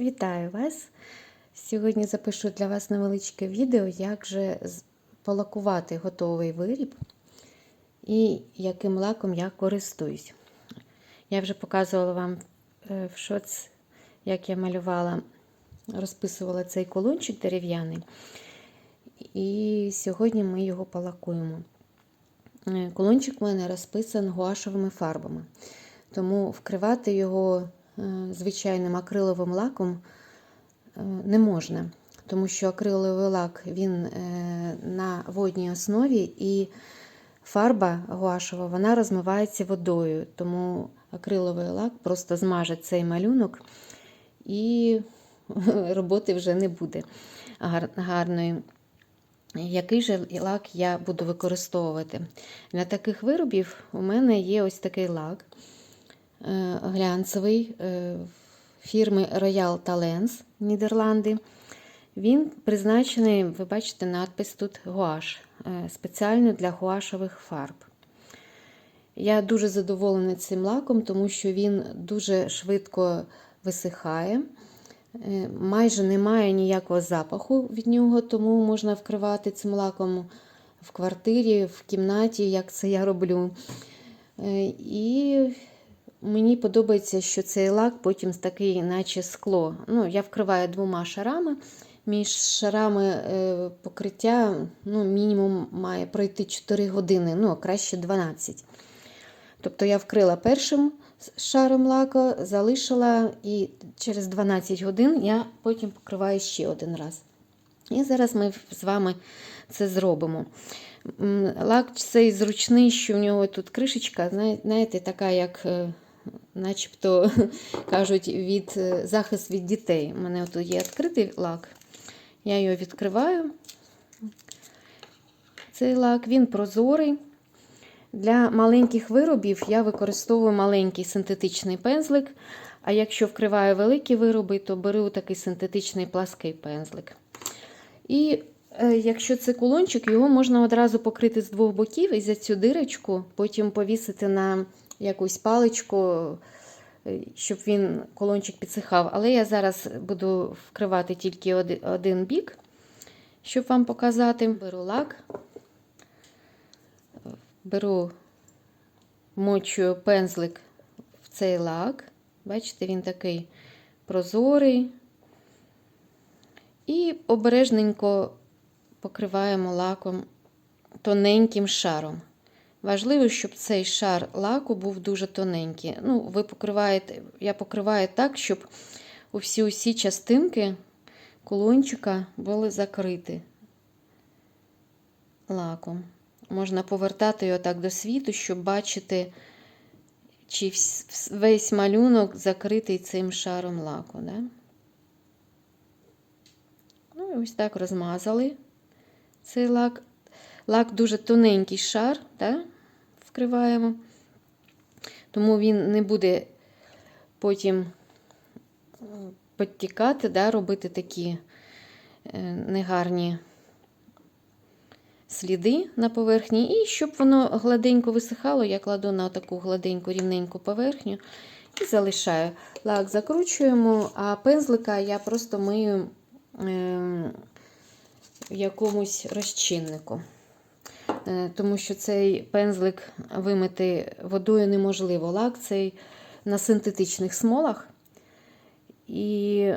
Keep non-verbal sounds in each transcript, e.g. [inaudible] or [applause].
Вітаю вас! Сьогодні запишу для вас невеличке відео, як же полакувати готовий виріб і яким лаком я користуюсь. Я вже показувала вам е, в шоц, як я малювала, розписувала цей колончик дерев'яний. І сьогодні ми його полакуємо. Е, Колончик у мене розписан гуашевими фарбами, тому вкривати його звичайним акриловим лаком е, не можна, тому що акриловий лак він е, на водній основі і фарба гуашева вона розмивається водою, тому акриловий лак просто змаже цей малюнок і [laughs] роботи вже не буде гарної. Який же лак я буду використовувати? Для таких виробів у мене є ось такий лак е, глянцевий е, фірми Royal Talens Нідерланди. Він призначений, ви бачите, надпис тут гуаш, е, спеціально для гуашевих фарб. Я дуже задоволена цим лаком, тому що він дуже швидко висихає. Е, Майже немає ніякого запаху від нього, тому можна вкривати цим лаком в квартирі, в кімнаті, як це я роблю. Е, І мені подобається, що цей лак потім такий, наче скло. Ну, Я вкриваю двома шарами. Між шарами е, покриття ну, мінімум має пройти 4 години, ну, а краще 12. Тобто я вкрила першим шаром лаку, залишила і через 12 годин я потім покриваю ще один раз. І зараз ми з вами це зробимо. Лак цей зручний, що в нього тут кришечка, знаєте, така, як е, начебто [laughs] кажуть, від е, захист від дітей. У мене тут є відкритий лак. Я його відкриваю. Цей лак, він прозорий. Для маленьких виробів я використовую маленький синтетичний пензлик. А якщо вкриваю великі вироби, то беру такий синтетичний плаский пензлик. І е, якщо це кулончик, його можна одразу покрити з двох боків і за цю дирочку потім повісити на якусь паличку, е, щоб він колончик підсихав. Але я зараз буду вкривати тільки один бік, щоб вам показати. Беру лак, беру мочую пензлик в цей лак. Бачите, він такий прозорий. І обережненько покриваємо лаком тоненьким шаром. Важливо, щоб цей шар лаку був дуже тоненький. Ну, ви покриваєте, я покриваю так, щоб усі усі частинки кулончика були закриті лаком. Можна повертати його так до світу, щоб бачити, чи весь малюнок закритий цим шаром лаку. Да? Ну, і ось так розмазали цей лак. Лак дуже тоненький шар, да? Вкриваємо, тому він не буде потім м, підтікати, да? робити такі е, негарні сліди на поверхні. І щоб воно гладенько висихало, я кладу на таку гладеньку рівненьку поверхню і залишаю. Лак закручуємо, а пензлика я просто мию е, в якомусь розчиннику. Е, Тому що цей пензлик вимити водою неможливо. Лак цей на синтетичних смолах. І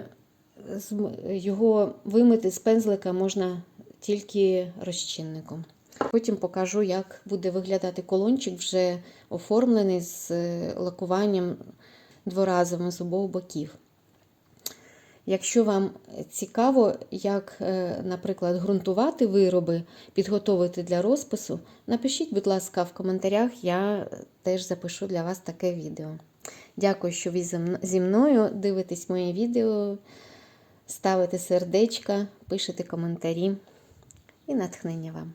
його вимити з пензлика можна тільки розчинником. Потім покажу, як буде виглядати колончик, вже оформлений з е, лакуванням дворазовим з обох боків. Якщо вам цікаво, як, е, наприклад, ґрунтувати вироби, підготовити для розпису, напишіть, будь ласка, в коментарях, я теж запишу для вас таке відео. Дякую, що ви зі мною дивитесь мої відео, ставите сердечка, пишете коментарі і натхнення вам.